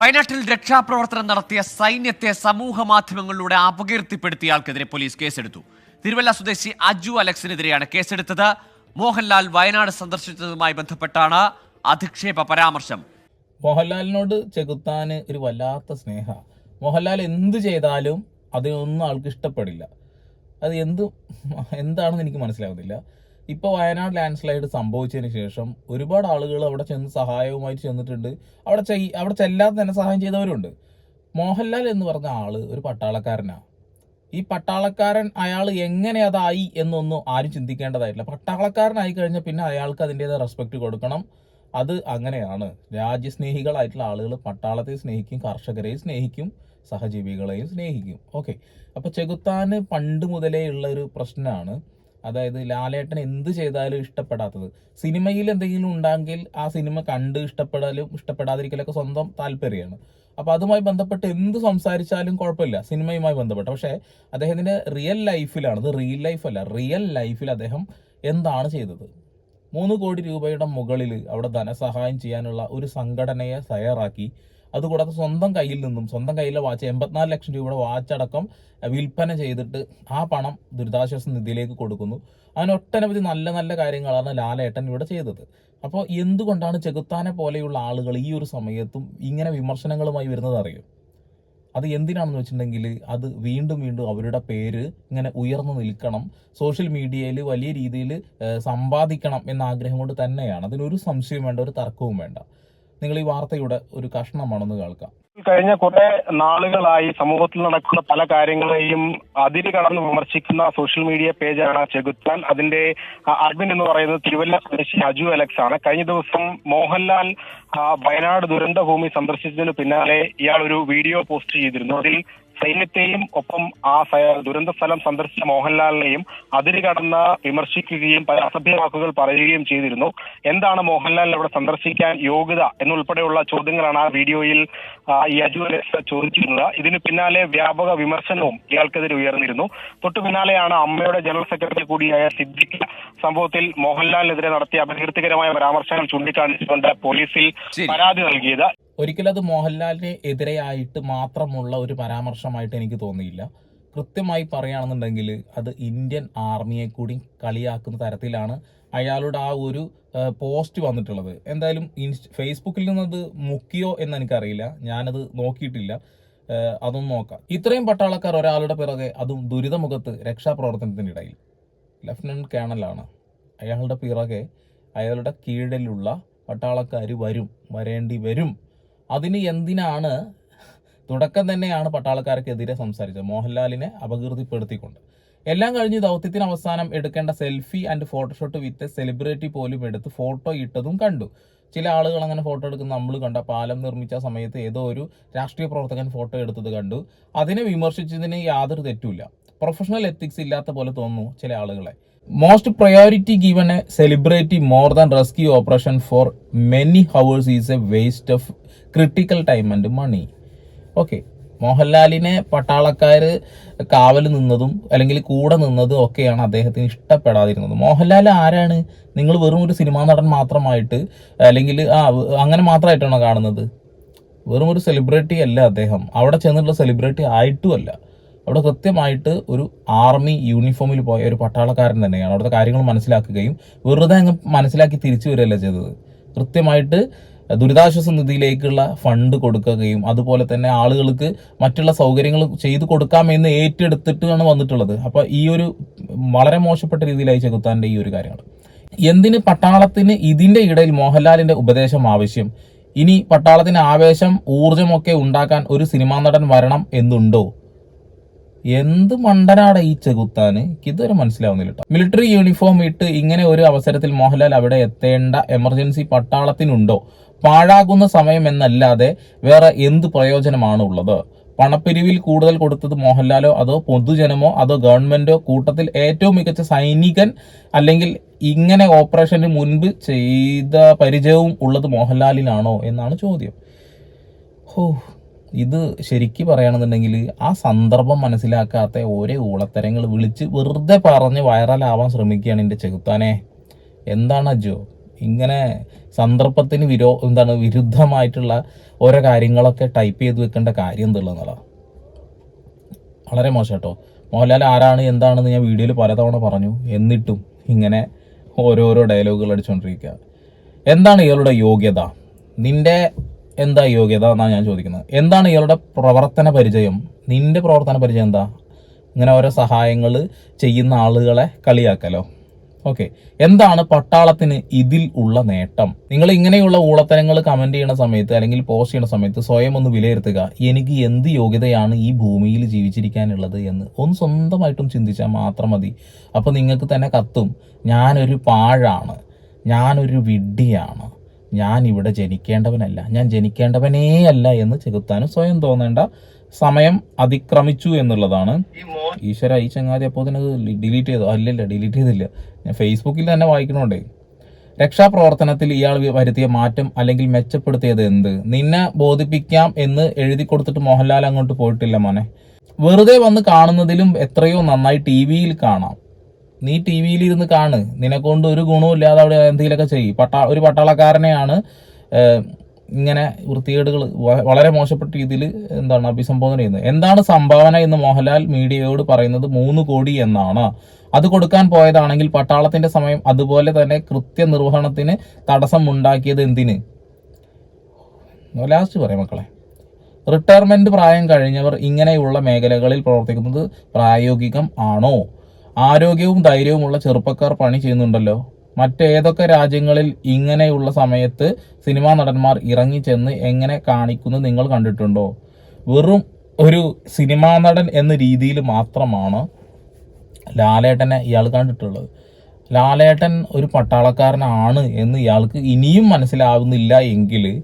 വയനാട്ടിൽ രക്ഷാപ്രവർത്തനം നടത്തിയ സൈന്യത്തെ സമൂഹ മാധ്യമങ്ങളിലൂടെ അപകീർത്തിപ്പെടുത്തിയ ആൾക്കെതിരെ പോലീസ് കേസെടുത്തു. തിരുവല്ല സ്വദേശി അജു അലക്സിനെതിരെയാണ് കേസെടുത്തത്. മോഹൻലാൽ വയനാട് സന്ദർശിച്ചതുമായി ബന്ധപ്പെട്ടാണ് അധിക്ഷേപ പരാമർശം. മോഹൻലാലിനോട് ചെകുത്താന് ഒരു വല്ലാത്ത സ്നേഹ. മോഹൻലാൽ എന്ത് ചെയ്താലും അതിനൊന്നും ആൾക്ക് ഇഷ്ടപ്പെടില്ല. അത് എന്ത് എന്താണെന്ന് എനിക്ക് മനസ്സിലാവുന്നില്ല. ഇപ്പോൾ വയനാട് ലാൻഡ് സ്ലൈഡ് സംഭവിച്ചതിന് ശേഷം ഒരുപാട് ആളുകൾ അവിടെ ചെന്ന് സഹായവുമായിട്ട് ചെന്നിട്ടുണ്ട്. അവിടെ ചെയ് അവിടെ ചെല്ലാതെ തന്നെ സഹായം ചെയ്തവരുണ്ട്. മോഹൻലാൽ എന്ന് പറഞ്ഞ ആൾ ഒരു പട്ടാളക്കാരനാണ് ഈ പട്ടാളക്കാരൻ അയാൾ എങ്ങനെ അതായി എന്നൊന്നും ആരും ചിന്തിക്കേണ്ടതായിട്ടില്ല. പട്ടാളക്കാരനായി കഴിഞ്ഞാൽ പിന്നെ അയാൾക്ക് അതിന്റെതായ റെസ്പെക്റ്റ് കൊടുക്കണം. അത് അങ്ങനെയാണ്. രാജ്യസ്നേഹികളായിട്ടുള്ള ആളുകൾ പട്ടാളത്തെ സ്നേഹിക്കും കർഷകരെയും സ്നേഹിക്കും സഹജീവികളെയും സ്നേഹിക്കും. ഓക്കെ അപ്പോൾ ചെകുത്താന് പണ്ട് മുതലേ ഉള്ള ഒരു പ്രശ്നമാണ്. അതായത് ലാലേട്ടൻ എന്ത് ചെയ്താലും ഇഷ്ടപ്പെടാത്തത്. സിനിമയിൽ എന്തെങ്കിലും ഉണ്ടെങ്കിൽ ആ സിനിമ കണ്ട് ഇഷ്ടപ്പെടാലും ഇഷ്ടപ്പെടാതിരിക്കലൊക്കെ സ്വന്തം താല്പര്യമാണ്. അപ്പോൾ അതുമായി ബന്ധപ്പെട്ട് എന്ത് സംസാരിച്ചാലും കുഴപ്പമില്ല. സിനിമയുമായി ബന്ധപ്പെട്ട്. പക്ഷേ അദ്ദേഹത്തിന്റെ റിയൽ ലൈഫിലാണ് ഇത് റിയൽ ലൈഫല്ല റിയൽ ലൈഫിൽ അദ്ദേഹം എന്താണ് ചെയ്തത്? മൂന്ന് കോടി രൂപയുടെ മുകളിൽ അവിടെ ധനസഹായം ചെയ്യാനുള്ള ഒരു സംഘടനയെ തയ്യാറാക്കി. അതുകൂടാതെ സ്വന്തം കയ്യിൽ നിന്നും സ്വന്തം കയ്യിലെ വാച്ച് എൺപത്തിനാല് ലക്ഷം രൂപയുടെ വാച്ച് അടക്കം വിൽപ്പന ചെയ്തിട്ട് ആ പണം ദുരിതാശ്വാസ നിധിയിലേക്ക് കൊടുക്കുന്നു. അങ്ങനെ ഒട്ടനവധി നല്ല നല്ല കാര്യങ്ങളാണ് ലാലേട്ടൻ ഇവിടെ ചെയ്തത്. അപ്പോൾ എന്തുകൊണ്ടാണ് ചെകുത്താനെ പോലെയുള്ള ആളുകൾ ഈ ഒരു സമയത്തും ഇങ്ങനെ വിമർശനങ്ങളുമായി വരുന്നത് അറിയും? അത് എന്തിനാണെന്ന് വെച്ചിട്ടുണ്ടെങ്കിൽ അത് വീണ്ടും വീണ്ടും അവരുടെ പേര് ഇങ്ങനെ ഉയർന്നു നിൽക്കണം. സോഷ്യൽ മീഡിയയിൽ വലിയ രീതിയിൽ സമ്പാദിക്കണം എന്ന ആഗ്രഹം കൊണ്ട് തന്നെയാണ്. അതിനൊരു സംശയവും വേണ്ട ഒരു തർക്കവും വേണ്ട. നിങ്ങൾ ഈ വാർത്തയുടെ ഒരു കഷ്ണമാണെന്ന് കേൾക്കാം. കഴിഞ്ഞ കുറെ നാളുകളായി സമൂഹത്തിൽ നടക്കുന്ന പല കാര്യങ്ങളെയും അതിര് കടന്ന് വിമർശിക്കുന്ന സോഷ്യൽ മീഡിയ പേജാണ് ചെകുത്താൻ. അതിന്റെ അഡ്മിൻ എന്ന് പറയുന്നത് തിരുവല്ല സ്വദേശി അജു അലക്സ് ആണ്. കഴിഞ്ഞ ദിവസം മോഹൻലാൽ വയനാട് ദുരന്ത ഭൂമി സന്ദർശിച്ചതിന് പിന്നാലെ ഇയാൾ ഒരു വീഡിയോ പോസ്റ്റ് ചെയ്തിരുന്നു. അതിൽ സൈന്യത്തെയും ഒപ്പം ആ ദുരന്ത സ്ഥലം സന്ദർശിച്ച മോഹൻലാലിനെയും അതിര് കടന്ന് വിമർശിക്കുകയും പല അസഭ്യ വാക്കുകൾ പറയുകയും ചെയ്തിരുന്നു. എന്താണ് മോഹൻലാൽ അവിടെ സന്ദർശിക്കാൻ യോഗ്യത എന്നുൾപ്പെടെയുള്ള ചോദ്യങ്ങളാണ് ആ വീഡിയോയിൽ ഈ അജു ചോദിച്ചിരുന്നത്. ഇതിന് പിന്നാലെ വ്യാപക വിമർശനവും ഇയാൾക്കെതിരെ ഉയർന്നിരുന്നു. തൊട്ടു പിന്നാലെയാണ് അമ്മയുടെ ജനറൽ സെക്രട്ടറി കൂടിയായ സിദ്ദിഖ് സംഭവത്തിൽ മോഹൻലാലിനെതിരെ നടത്തിയ അപകീർത്തികരമായ പരാമർശങ്ങൾ ചൂണ്ടിക്കാണിച്ചുകൊണ്ട് പോലീസിൽ പരാതി നൽകിയത്. ഒരിക്കലും അത് മോഹൻലാലിന് എതിരെയായിട്ട് മാത്രമുള്ള ഒരു പരാമർശമായിട്ട് എനിക്ക് തോന്നിയില്ല. കൃത്യമായി പറയുകയാണെന്നുണ്ടെങ്കിൽ അത് ഇന്ത്യൻ ആർമിയെ കൂടി കളിയാക്കുന്ന തരത്തിലാണ് അയാളുടെ ആ ഒരു പോസ്റ്റ് വന്നിട്ടുള്ളത്. എന്തായാലും ഇൻസ് ഫേസ്ബുക്കിൽ നിന്നത് മുക്കിയോ എന്ന് എനിക്കറിയില്ല. ഞാനത് നോക്കിയിട്ടില്ല. അതൊന്നും നോക്കാം. ഇത്രയും പട്ടാളക്കാർ ഒരാളുടെ പിറകെ അതും ദുരിതമുഖത്ത് രക്ഷാപ്രവർത്തനത്തിനിടയിൽ. ലഫ്റ്റനന്റ് കേണലാണ്. അയാളുടെ പിറകെ അയാളുടെ കീഴിലുള്ള പട്ടാളക്കാർ വരും വരേണ്ടി വരും. അതിന് എന്തിനാണ് തുടക്കം തന്നെയാണ് പട്ടാളക്കാർക്കെതിരെ സംസാരിച്ചത്? മോഹൻലാലിനെ അപകീർത്തിപ്പെടുത്തിക്കൊണ്ട്. എല്ലാം കഴിഞ്ഞ് ദൗത്യത്തിന് അവസാനം എടുക്കേണ്ട selfie and photoshoot with celebrity പോലും എടുത്ത് ഫോട്ടോ ഇട്ടതും കണ്ടു. ചില ആളുകൾ അങ്ങനെ ഫോട്ടോ എടുക്കുന്ന നമ്മൾ കണ്ട പാലം നിർമ്മിച്ച സമയത്ത് ഏതോ ഒരു രാഷ്ട്രീയ പ്രവർത്തകൻ ഫോട്ടോ എടുത്തത് കണ്ടു. അതിനെ വിമർശിച്ചതിന് യാതൊരു തെറ്റുമില്ല. പ്രൊഫഷണൽ എത്തിക്സ് ഇല്ലാത്ത പോലെ തോന്നുന്നു ചില ആളുകളെ. Most priority given a celebrity more than rescue operation for many hours is a waste of critical time and money okay മോഹൻലാലിനെ പട്ടാളക്കാർ കാവൽ നിന്നതും അല്ലെങ്കിൽ കൂടെ നിന്നതും ഒക്കെയാണ് അദ്ദേഹത്തിന് ഇഷ്ടപ്പെടാതിരുന്നത്. മോഹൻലാൽ ആരാണ്? നിങ്ങൾ വെറും ഒരു സിനിമാ നടൻ മാത്രമായിട്ട് അല്ലെങ്കിൽ ആ അങ്ങനെ മാത്രമായിട്ടാണോ കാണുന്നത്? വെറും ഒരു സെലിബ്രിറ്റി അല്ല അദ്ദേഹം. അവിടെ ചെന്നിട്ടുള്ള സെലിബ്രിറ്റി ആയിട്ടും അല്ല. അവിടെ കൃത്യമായിട്ട് ഒരു ആർമി യൂണിഫോമിൽ പോയ ഒരു പട്ടാളക്കാരൻ തന്നെയാണ്. അവിടുത്തെ കാര്യങ്ങൾ മനസ്സിലാക്കുകയും വെറുതെ അങ്ങ് മനസ്സിലാക്കി തിരിച്ചു വരികയല്ല ചെയ്തത്. കൃത്യമായിട്ട് ദുരിതാശ്വാസ നിധിയിലേക്കുള്ള ഫണ്ട് കൊടുക്കുകയും അതുപോലെ തന്നെ ആളുകൾക്ക് മറ്റുള്ള സൗകര്യങ്ങൾ ചെയ്തു കൊടുക്കാമെന്ന് ഏറ്റെടുത്തിട്ടാണ് വന്നിട്ടുള്ളത്. അപ്പോൾ ഈ ഒരു വളരെ മോശപ്പെട്ട രീതിയിലായി ചെകുത്താന്റെ ഈ ഒരു കാര്യങ്ങൾ. എന്തിന് പട്ടാളത്തിന് ഇതിന്റെ ഇടയിൽ മോഹൻലാലിന്റെ ഉപദേശം ആവശ്യം? ഇനി പട്ടാളത്തിന് ആവേശം ഊർജമൊക്കെ ഉണ്ടാക്കാൻ ഒരു സിനിമാ നടൻ വരണം എന്നുണ്ടോ? എന്ത് മണ്ടനാണ് ഈ ചെകുത്താന്? ഇതൊരു മനസ്സിലാവുന്നില്ല മിലിറ്ററി യൂണിഫോം ഇട്ട് ഇങ്ങനെ ഒരു അവസരത്തിൽ മോഹൻലാൽ അവിടെ എത്തേണ്ട എമർജൻസി പട്ടാളത്തിനുണ്ടോ? പാഴാകുന്ന സമയം എന്നല്ലാതെ വേറെ എന്ത് പ്രയോജനമാണ് ഉള്ളത്? പണപ്പിരിവിൽ കൂടുതൽ കൊടുത്തത് മോഹൻലാലോ അതോ പൊതുജനമോ അതോ ഗവൺമെന്റോ? കൂട്ടത്തിൽ ഏറ്റവും മികച്ച സൈനികൻ അല്ലെങ്കിൽ ഇങ്ങനെ ഓപ്പറേഷന് മുൻപ് ചെയ്ത പരിചയവും ഉള്ളത് മോഹൻലാലിനാണോ എന്നാണ് ചോദ്യം. ഹോ ഇത് ശരിക്ക് പറയുകയാണെന്നുണ്ടെങ്കിൽ ആ സന്ദർഭം മനസ്സിലാക്കാത്ത ഓരോ ഊളത്തരങ്ങൾ വിളിച്ച് വെറുതെ പറഞ്ഞ് വൈറലാവാൻ ശ്രമിക്കുകയാണ് എന്റെ ചെകുത്താനെ. എന്താണ് അജോ? ഇങ്ങനെ സന്ദർഭത്തിന് വിരോ എന്താണ് വിരുദ്ധമായിട്ടുള്ള ഓരോ കാര്യങ്ങളൊക്കെ ടൈപ്പ് ചെയ്ത് വെക്കേണ്ട കാര്യം എന്തുള്ളതാണ് വളരെ മോശം കേട്ടോ. മോഹൻലാൽ ആരാണ് എന്താണെന്ന് ഞാൻ വീഡിയോയിൽ പലതവണ പറഞ്ഞു. എന്നിട്ടും ഇങ്ങനെ ഓരോരോ ഡയലോഗുകൾ അടിച്ചുകൊണ്ടിരിക്കുക എന്താണ് ഇയാളുടെ യോഗ്യത? നിന്റെ എന്താ യോഗ്യത എന്നാണ് ഞാൻ ചോദിക്കുന്നത്? എന്താണ് ഇയാളുടെ പ്രവർത്തന പരിചയം? നിന്റെ പ്രവർത്തന പരിചയം എന്താ? ഇങ്ങനെ ഓരോ സഹായങ്ങൾ ചെയ്യുന്ന ആളുകളെ കളിയാക്കലോ? ഓക്കെ. എന്താണ് പട്ടാളത്തിന് ഇതിൽ ഉള്ള നേട്ടം? നിങ്ങൾ ഇങ്ങനെയുള്ള ഊളത്തരങ്ങൾ കമന്റ് ചെയ്യുന്ന സമയത്ത് അല്ലെങ്കിൽ പോസ്റ്റ് ചെയ്യുന്ന സമയത്ത് സ്വയം ഒന്ന് വിലയിരുത്തുക. എനിക്ക് എന്ത് യോഗ്യതയാണ് ഈ ഭൂമിയിൽ ജീവിച്ചിരിക്കാനുള്ളത് എന്ന്? ഒന്ന് സ്വന്തമായിട്ടും ചിന്തിച്ചാൽ മാത്രം മതി. അപ്പോൾ നിങ്ങൾക്ക് തന്നെ കത്തും. ഞാനൊരു പാഴാണ്. ഞാനൊരു വിഡ്ഢിയാണ്. ഞാൻ ഇവിടെ ജനിക്കേണ്ടവനല്ല. ഞാൻ ജനിക്കേണ്ടവനേ അല്ല എന്ന് ചെകുത്താനും സ്വയം തോന്നേണ്ട സമയം അതിക്രമിച്ചു എന്നുള്ളതാണ്. ഈശ്വര ഈ ചങ്ങാതി അപ്പോൾ തന്നെ ഡിലീറ്റ് ചെയ്തു. അല്ലല്ല ഡിലീറ്റ് ചെയ്തില്ല. ഞാൻ ഫേസ്ബുക്കിൽ തന്നെ വായിക്കണോണ്ടേ. രക്ഷാപ്രവർത്തനത്തിൽ ഇയാൾ വരുത്തിയ മാറ്റം അല്ലെങ്കിൽ മെച്ചപ്പെടുത്തിയത് എന്ത്? നിന്നെ ബോധിപ്പിക്കാം എന്ന് എഴുതി കൊടുത്തിട്ട് മോഹൻലാൽ അങ്ങോട്ട് പോയിട്ടില്ല മോനെ. വെറുതെ വന്ന് കാണുന്നതിലും എത്രയോ നന്നായി ടി വിയിൽ കാണാം. നീ ടി വിയിൽ ഇരുന്ന് കാണ്. നിനക്കൊണ്ട് ഒരു ഗുണവും ഇല്ലാതെ അവിടെ എന്തെങ്കിലുമൊക്കെ ചെയ്യും. പട്ടാ ഒരു പട്ടാളക്കാരനെയാണ് ഇങ്ങനെ വൃത്തികേടുകൾ വളരെ മോശപ്പെട്ട രീതിയിൽ എന്താണ് അഭിസംബോധന ചെയ്യുന്നത്. എന്താണ് സംഭാവന എന്ന് മോഹൻലാൽ മീഡിയയോട് പറയുന്നത് മൂന്ന് കോടി എന്നാണ്. അത് കൊടുക്കാൻ പോയതാണെങ്കിൽ പട്ടാളത്തിന്റെ സമയം അതുപോലെ തന്നെ കൃത്യനിർവഹണത്തിന് തടസ്സം ഉണ്ടാക്കിയത് എന്തിന്? ലാസ്റ്റ് പറയാം മക്കളെ. റിട്ടയർമെന്റ് പ്രായം കഴിഞ്ഞവർ ഇങ്ങനെയുള്ള മേഖലകളിൽ പ്രവർത്തിക്കുന്നത് പ്രായോഗികം ആണോ? ആരോഗ്യവും ധൈര്യവുമുള്ള ചെറുപ്പക്കാർ പണി ചെയ്യുന്നുണ്ടല്ലോ. മറ്റേതൊക്കെ രാജ്യങ്ങളിൽ ഇങ്ങനെയുള്ള സമയത്ത് സിനിമാ നടന്മാർ ഇറങ്ങിച്ചെന്ന് എങ്ങനെ കാണിക്കുന്നു നിങ്ങൾ കണ്ടിട്ടുണ്ടോ? വെറും ഒരു സിനിമാ നടൻ എന്ന രീതിയിൽ മാത്രമാണ് ലാലേട്ടനെ ഇയാൾ കണ്ടിട്ടുള്ളത്. ലാലേട്ടൻ ഒരു പട്ടാളക്കാരനാണ് എന്ന് ഇയാൾക്ക് ഇനിയും മനസ്സിലാവുന്നില്ല എങ്കിൽ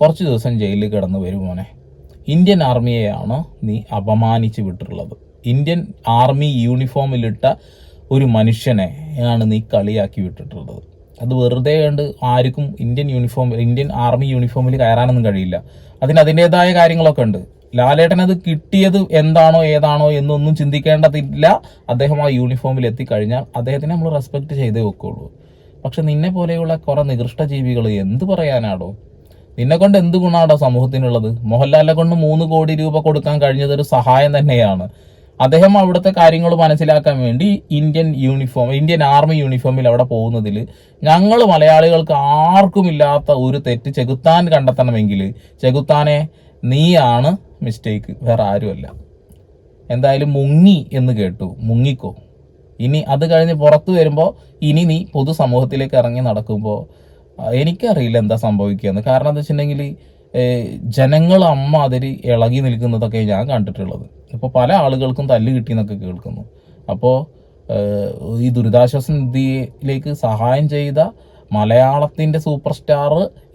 കുറച്ച് ദിവസം ജയിലിൽ കിടന്നു വരുമോനെ ഇന്ത്യൻ ആർമിയെയാണ് നീ അപമാനിച്ചു വിട്ടിട്ടുള്ളത്. ഇന്ത്യൻ ആർമി യൂണിഫോമിലിട്ട ഒരു മനുഷ്യനെ ആണ് നീ കളിയാക്കി വിട്ടിട്ടുള്ളത്. അത് വെറുതെ കണ്ട് ആർക്കും ഇന്ത്യൻ യൂണിഫോം ഇന്ത്യൻ ആർമി യൂണിഫോമിൽ കയറാനൊന്നും കഴിയില്ല. അതിന് അതിന്റെതായ കാര്യങ്ങളൊക്കെ ഉണ്ട്. ലാലേട്ടൻ അത് കിട്ടിയത് എന്താണോ ഏതാണോ എന്നൊന്നും ചിന്തിക്കേണ്ടതില്ല. അദ്ദേഹം ആ യൂണിഫോമിൽ എത്തിക്കഴിഞ്ഞാൽ അദ്ദേഹത്തിനെ നമ്മൾ റെസ്പെക്ട് ചെയ്തേ വെക്കുള്ളൂ പക്ഷെ നിന്നെ പോലെയുള്ള കുറെ നികൃഷ്ട ജീവികൾ എന്ത് പറയാനാടോ? നിന്നെ കൊണ്ട് എന്ത് ഗുണാടോ സമൂഹത്തിനുള്ളത്? മോഹൻലാലിനെ കൊണ്ട് മൂന്ന് കോടി രൂപ കൊടുക്കാൻ കഴിഞ്ഞതൊരു സഹായം തന്നെയാണ്. അദ്ദേഹം അവിടുത്തെ കാര്യങ്ങൾ മനസ്സിലാക്കാൻ വേണ്ടി ഇന്ത്യൻ യൂണിഫോം ഇന്ത്യൻ ആർമി യൂണിഫോമിൽ അവിടെ പോകുന്നതിൽ ഞങ്ങൾ മലയാളികൾക്ക് ആർക്കും ഇല്ലാത്ത ഒരു തെറ്റ് ചെകുത്താൻ കണ്ടെത്തണമെങ്കിൽ ചെകുത്താനെ നീയാണ് മിസ്റ്റേക്ക് വേറെ ആരുമല്ല. എന്തായാലും മുങ്ങി എന്ന് കേട്ടു. മുങ്ങിക്കോ. ഇനി അത് കഴിഞ്ഞ് പുറത്തു വരുമ്പോൾ ഇനി നീ പൊതുസമൂഹത്തിലേക്ക് ഇറങ്ങി നടക്കുമ്പോൾ എനിക്കറിയില്ല എന്താ സംഭവിക്കുകയെന്ന്. കാരണം എന്താ വെച്ചിട്ടുണ്ടെങ്കിൽ ജനങ്ങൾ അമ്മ അതിൽ ഇളകി നിൽക്കുന്നതൊക്കെ ഞാൻ കണ്ടിട്ടുള്ളത്. ഇപ്പോൾ പല ആളുകൾക്കും തല്ല് കിട്ടിയെന്നൊക്കെ കേൾക്കുന്നു. അപ്പോൾ ഈ ദുരിതാശ്വാസ നിധിയിലേക്ക് സഹായം ചെയ്ത മലയാളത്തിന്റെ സൂപ്പർ സ്റ്റാർ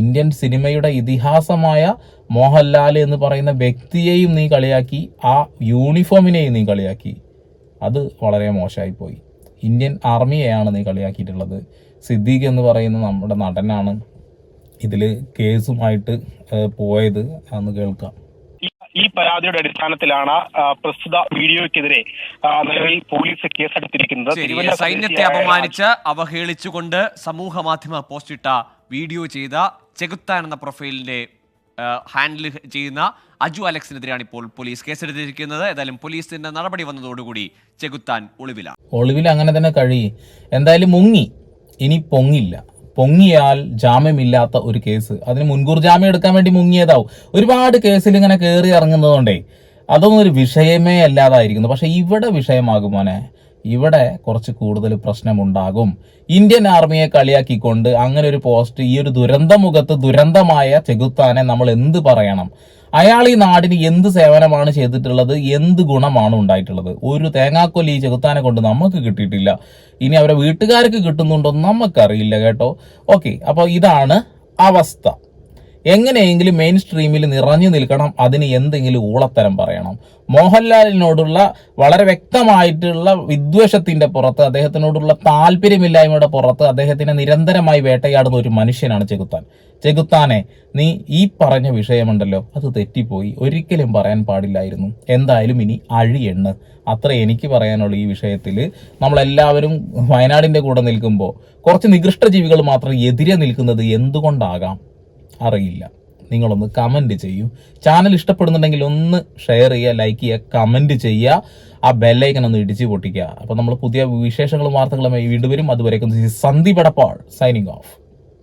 ഇന്ത്യൻ സിനിമയുടെ ഇതിഹാസമായ മോഹൻലാൽ എന്ന് പറയുന്ന വ്യക്തിയെയും നീ കളിയാക്കി ആ യൂണിഫോമിനെയും നീ കളിയാക്കി. അത് വളരെ മോശമായി പോയി ഇന്ത്യൻ ആർമിയെയാണ് നീ കളിയാക്കിയിട്ടുള്ളത്. സിദ്ദീഖ് എന്ന് പറയുന്ന നമ്മുടെ നടനാണ് ഇതിൽ കേസുമായിട്ട് പോയത് അന്ന് കേൾക്കാം. ഈ- പരാതിയുടെ അടിസ്ഥാനത്തിലാണ് പ്രസ്തുത വീഡിയോയ്ക്കെതിരെ നിലവിൽ പോലീസ് കേസെടുത്തിരിക്കുന്നത്. സൈന്യത്തെ അപമാനിച്ച് അവഹേളിച്ചുകൊണ്ട് സമൂഹ മാധ്യമ പോസ്റ്റിട്ട വീഡിയോ ചെയ്ത ചെകുത്താൻ എന്ന പ്രൊഫൈലിന്റെ ഹാൻഡിൽ ചെയ്യുന്ന അജു അലക്സിനെതിരെയാണ് ഇപ്പോൾ പോലീസ് കേസെടുത്തിരിക്കുന്നത്. ഏതായാലും പോലീസിന്റെ നടപടി വന്നതോടുകൂടി ചെകുത്താൻ ഒളിവിലാണ്. ഒളിവിൽ അങ്ങനെ തന്നെ കഴിയും. എന്തായാലും മുങ്ങി. ഇനി പൊങ്ങില്ല. പൊങ്ങിയാൽ ജാമ്യമില്ലാത്ത ഒരു കേസ്. അതിന് മുൻകൂർ ജാമ്യം എടുക്കാൻ വേണ്ടി മുങ്ങിയതാവും. ഒരുപാട് കേസിൽ ഇങ്ങനെ കയറി ഇറങ്ങുന്നതുകൊണ്ടേ അതൊന്നും ഒരു വിഷയമേ അല്ലാതായിരിക്കുന്നു. പക്ഷെ ഇവിടെ വിഷയമാകും മോനെ. ഇവിടെ കുറച്ച് കൂടുതൽ പ്രശ്നമുണ്ടാകും. ഇന്ത്യൻ ആർമിയെ കളിയാക്കിക്കൊണ്ട് അങ്ങനെ ഒരു പോസ്റ്റ് ഈ ഒരു ദുരന്തമുഖത്ത് ദുരന്തമായ ചെകുത്താനെ നമ്മൾ എന്ത് പറയണം? അയാൾ ഈ നാടിന് എന്ത് സേവനമാണ് ചെയ്തിട്ടുള്ളത്? എന്ത് ഗുണമാണ് ഉണ്ടായിട്ടുള്ളത്? ഒരു തേങ്ങാക്കൊല്ലി ഈ ചെകുത്താനെ കൊണ്ട് നമുക്ക് കിട്ടിയിട്ടില്ല. ഇനി അവരെ വീട്ടുകാർക്ക് കിട്ടുന്നുണ്ടോ നമുക്കറിയില്ല കേട്ടോ. ഓക്കെ അപ്പോൾ ഇതാണ് അവസ്ഥ. എങ്ങനെയെങ്കിലും മെയിൻ സ്ട്രീമിൽ നിറഞ്ഞു നിൽക്കണം അതിന് എന്തെങ്കിലും ഊളത്തരം പറയണം. മോഹൻലാലിനോടുള്ള വളരെ വ്യക്തമായിട്ടുള്ള വിദ്വേഷത്തിന്റെ പുറത്ത് അദ്ദേഹത്തിനോടുള്ള താല്പര്യമില്ലായ്മയുടെ പുറത്ത് അദ്ദേഹത്തിനെ നിരന്തരമായി വേട്ടയാടുന്ന ഒരു മനുഷ്യനാണ് ചെകുത്താൻ. ചെകുത്താനെ നീ ഈ പറഞ്ഞ വിഷയമുണ്ടല്ലോ അത് തെറ്റിപ്പോയി. ഒരിക്കലും പറയാൻ പാടില്ലായിരുന്നു. എന്തായാലും ഇനി അഴിയെണ്ണ്. അത്ര എനിക്ക് പറയാനുള്ള ഈ വിഷയത്തിൽ. നമ്മളെല്ലാവരും വയനാടിന്റെ കൂടെ നിൽക്കുമ്പോൾ കുറച്ച് നികൃഷ്ട ജീവികൾ മാത്രം എതിരെ നിൽക്കുന്നത് എന്തുകൊണ്ടാകാം? അറിയില്ല. നിങ്ങളൊന്ന് കമന്റ് ചെയ്യൂ. ചാനൽ ഇഷ്ടപ്പെടുന്നുണ്ടെങ്കിൽ ഒന്ന് ഷെയർ ചെയ്യുക ലൈക്ക് ചെയ്യുക കമന്റ് ചെയ്യുക. ആ ബെല്ലൈക്കൻ ഒന്ന് ഇടിച്ച് പൊട്ടിക്കുക. അപ്പോൾ നമ്മൾ പുതിയ വിശേഷങ്ങളും വാർത്തകളും വീണ്ടും വരും. അതുവരേക്കും സന്ദീപ് എടപ്പാൾ സൈനിങ് ഓഫ്